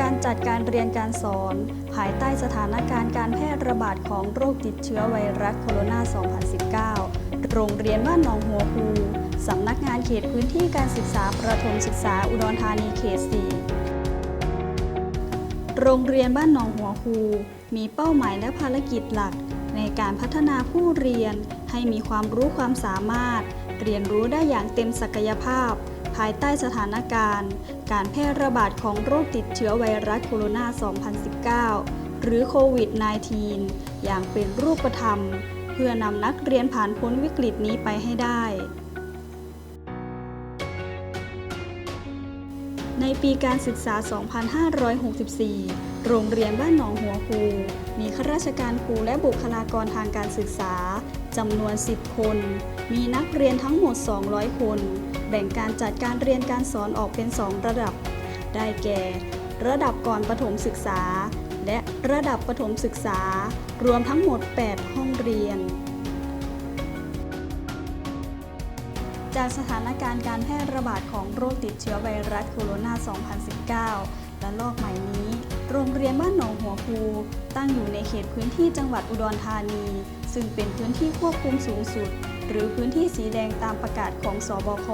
การจัดการเรียนการสอน ภายใต้สถานการณ์การแพร่ระบาดของโรคติดเชื้อไวรัสโคโรนา 2019 โรงเรียนบ้านหนองหัวคูสำนักงานเขตพื้นที่การศึกษาประถมศึกษาอุดรธานีเขต 4 โรงเรียนบ้านหนองหัวคูมีเป้าหมายและภารกิจหลัก ในการพัฒนาผู้เรียนให้มีความรู้ความสามารถ เรียนรู้ได้อย่างเต็มศักยภาพ ภายใต้สถานการณ์ การแพร่ระบาดของโรคติดเชื้อไวรัสโคโรนา 2019 หรือโควิด -19 อย่างเป็นรูปธรรม เพื่อนำนักเรียนผ่านพ้นวิกฤตนี้ไปให้ได้ ในปีการศึกษา 2564 โรงเรียนบ้านหนองหัวคูมีข้าราชการครูและบุคลากรทางการศึกษา จำนวน 10 คน มีนักเรียนทั้งหมด 200 คน แบ่งการจัดการเรียนการสอนออกเป็น 2 ระดับ ได้แก่ ระดับก่อนประถมศึกษา และระดับประถมศึกษา รวมทั้งหมด 8 ห้องเรียน จากสถานการณ์การแพร่ระบาดของโรคติดเชื้อไวรัสโคโรนา 2019 และลอกใหม่นี้ โรงเรียนบ้านหนองหัวคูตั้งอยู่ในเขตพื้นที่จังหวัดอุดรธานี ซึ่งเป็นพื้นที่ควบคุมสูงสุด หรือพื้นที่สีแดงตามประกาศของสบค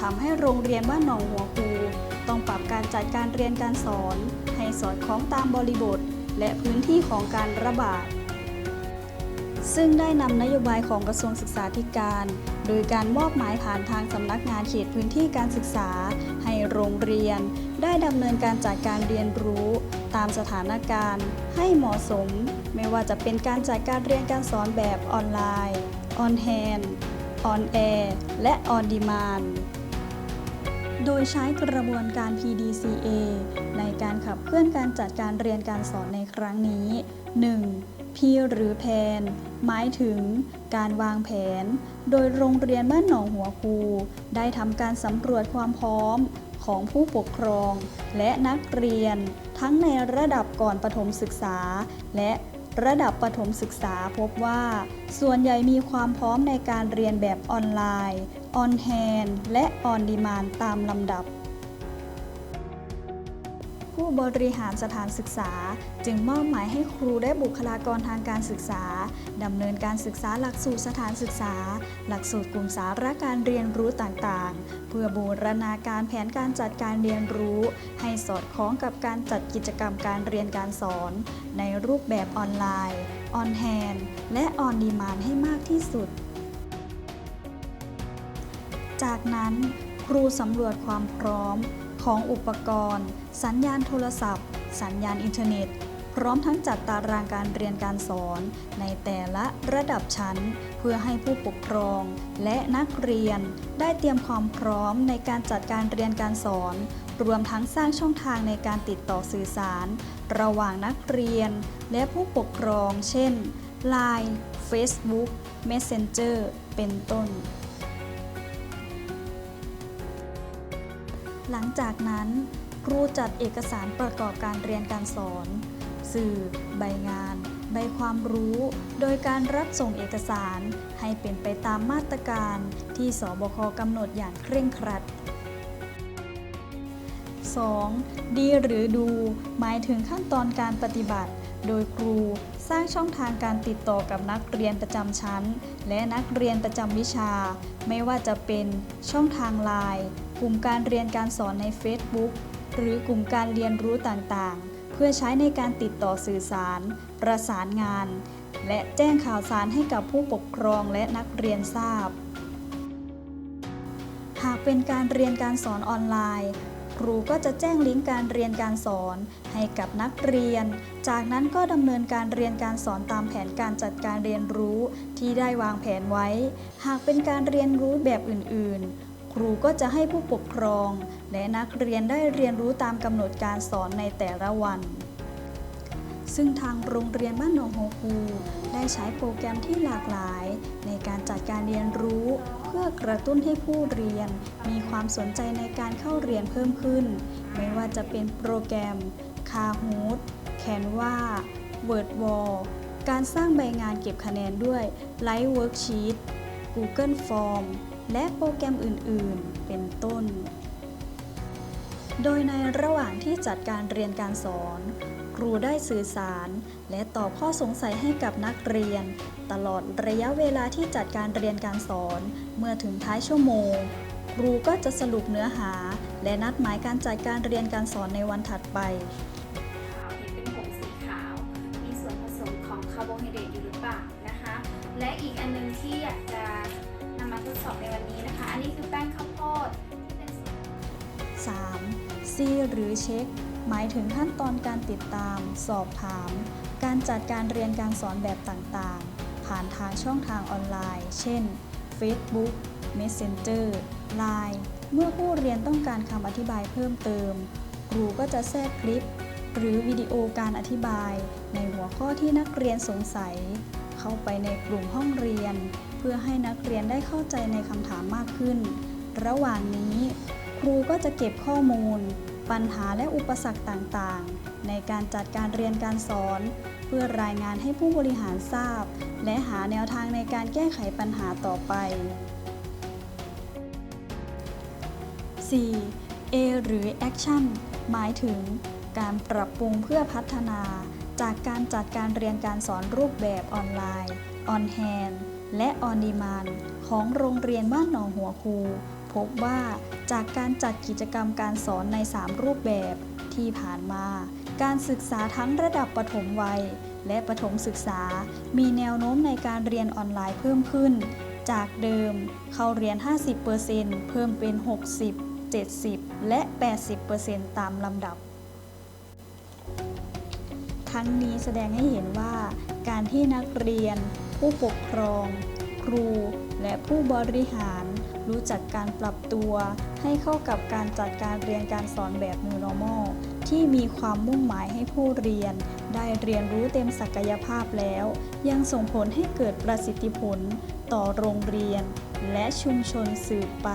ทำให้โรงเรียนบ้านหนองหัวคูต้องปรับการจัดการเรียนการสอน ให้สอดคล้องตามบริบท และพื้นที่ของการระบาด ซึ่งได้นำนโยบายของกระทรวงศึกษาธิการ โดยการมอบหมายผ่านทางสำนักงานเขตพื้นที่การศึกษา ให้โรงเรียน ได้ดำเนินการจัดการเรียนรู้ ตามสถานการณ์ ให้เหมาะสม ไม่ว่าจะเป็นการจัดการเรียนการสอนแบบออนไลน์ออนแฮนด์ออนแอร์และออนดีมานโดยใช้กระบวนการ PDCA ในการขับเคลื่อนการจัดการเรียนการสอนในครั้งนี้ 1. P หรือแพนหมายถึงการวางแผน โดยโรงเรียนบ้านหนองหัวคูได้ทำการสำรวจความพร้อมของผู้ปกครองและนักเรียน ทั้งในระดับก่อนประถมศึกษา และ ระดับประถมศึกษาพบว่า ส่วนใหญ่มีความพร้อมในการเรียนแบบออนไลน์ ออนแฮนและออนดีมานตามลำดับ ผู้บริหารสถานศึกษา จึงมอบหมายให้ครูและบุคลากรทางการศึกษาดำเนินการศึกษาหลักสูตรสถานศึกษา หลักสูตรกลุ่มสาระการเรียนรู้ต่างๆ เพื่อบูรณาการแผนการจัดการเรียนรู้ ให้สอดคล้องกับการจัดกิจกรรมการเรียนการสอน ในรูปแบบออนไลน์ออนแฮนและออนดีมานให้มากที่สุด จากนั้นครูสำรวจความพร้อม ของอุปกรณ์ สัญญาณโทรศัพท์ สัญญาณอินเทอร์เน็ต พร้อมทั้งจัดตารางการเรียนการสอน ในแต่ละระดับชั้น เพื่อให้ผู้ปกครอง และนักเรียน ได้เตรียมความพร้อมในการจัดการเรียนการสอน รวมทั้งสร้างช่องทางในการติดต่อสื่อสาร ระหว่างนักเรียน และผู้ปกครอง เช่น Line Facebook Messenger เป็นต้น หลังจากนั้นครูจัดเอกสารประกอบการเรียนการสอน สื่อ ใบงาน ใบความรู้ โดยการรับส่งเอกสารให้เป็นไปตามมาตรการที่สบคกำหนดอย่างเคร่งครัด 2. ดีหรือดู หมายถึงขั้นตอนการปฏิบัติ โดยครูสร้างช่องทางการติดต่อกับนักเรียนประจำชั้น และนักเรียนประจำวิชา ไม่ว่าจะเป็นช่องทางไลน์ กลุ่มการเรียนการสอนใน Facebook หรือกลุ่มการเรียนรู้ต่างๆ เพื่อใช้ในการติดต่อสื่อสาร ประสานงาน และแจ้งข่าวสารให้กับผู้ปกครองและนักเรียนทราบ หากเป็นการเรียนการสอนออนไลน์ครูก็จะแจ้งลิงก์การเรียนการสอนให้กับนักเรียน จากนั้นก็ดำเนินการเรียนการสอนตามแผนการจัดการเรียนรู้ที่ได้วางแผนไว้ หากเป็นการเรียนรู้แบบอื่น ๆ ครูก็จะให้ผู้ปกครอง และนักเรียนได้เรียนรู้ตามกำหนดการสอนในแต่ละวัน ซึ่งทางโรงเรียนบ้านหนองโฮคูได้ใช้โปรแกรมที่หลากหลาย ในการจัดการเรียนรู้ เพื่อกระตุ้นให้ผู้เรียน มีความสนใจในการเข้าเรียนเพิ่มขึ้น ไม่ว่าจะเป็นโปรแกรม Kahoot Canva WordWall การสร้างใบงานเก็บคะแนนด้วย Live Worksheet Google Form และโปรแกรมอื่น ๆ เป็นต้น โดยในระหว่างที่จัดการเรียนการสอน ครูได้สื่อสาร และตอบข้อสงสัยให้กับนักเรียน ตลอดระยะเวลาที่จัดการเรียนการสอน เมื่อถึงท้ายชั่วโมง ครูก็จะสรุปเนื้อหา และนัดหมายการจัดการเรียนการสอนในวันถัดไปขาวเห็นเป็นผงสีขาวมีส่วนผสมของคาร์โบไฮเดรตอยู่หรือเปล่านะคะและอีกอันหนึงที่อยากจะ อันนี้คือแป้งข้าวโพดที่เป็นส่วน 3. C หรือเช็ค หมายถึงขั้นตอนการติดตาม สอบถาม การจัดการเรียนการสอนแบบต่างๆ ผ่านทางช่องทางออนไลน์ เช่น Facebook Messenger Line เมื่อผู้เรียนต้องการคำอธิบายเพิ่มเติม ครูก็จะแทรกคลิป หรือวิดีโอการอธิบาย ในหัวข้อที่นักเรียนสงสัย เข้าไปในกลุ่มห้องเรียน พื่อให้นักเรียนได้เข้าใจในคำถามมากขึ้น ระหว่างนี้ ครูก็จะเก็บข้อมูล ปัญหาและอุปสรรคต่างๆ ในการจัดการเรียนการสอน เพื่อรายงานให้ผู้บริหารทราบ และหาแนวทางในการแก้ไขปัญหาต่อไป 4. A หรือ Action หมายถึง การปรับปรุงเพื่อพัฒนา จากการจัดการเรียนการสอนรูปแบบออนไลน์ On Hand และ On Demand ของโรงเรียนบ้านหนองหัวคู พบว่าจากการจัดกิจกรรมการสอนใน 3 รูปแบบที่ผ่านมา การศึกษาทั้งระดับประถมวัย และประถมศึกษา มีแนวโน้มในการเรียนออนไลน์เพิ่มขึ้น จากเดิมเข้าเรียน 50%เพิ่มเป็น 60 70 และ 80%ตามลำดับ ทั้งนี้แสดงให้เห็นว่าการที่นักเรียน ผู้ปกครอง ครู และผู้บริหาร รู้จักการปรับตัว ให้เข้ากับการจัดการเรียนการสอนแบบ New Normal ที่มีความมุ่งหมายให้ผู้เรียน ได้เรียนรู้เต็มศักยภาพแล้ว ยังส่งผลให้เกิดประสิทธิผลต่อโรงเรียน และชุมชนสืบไป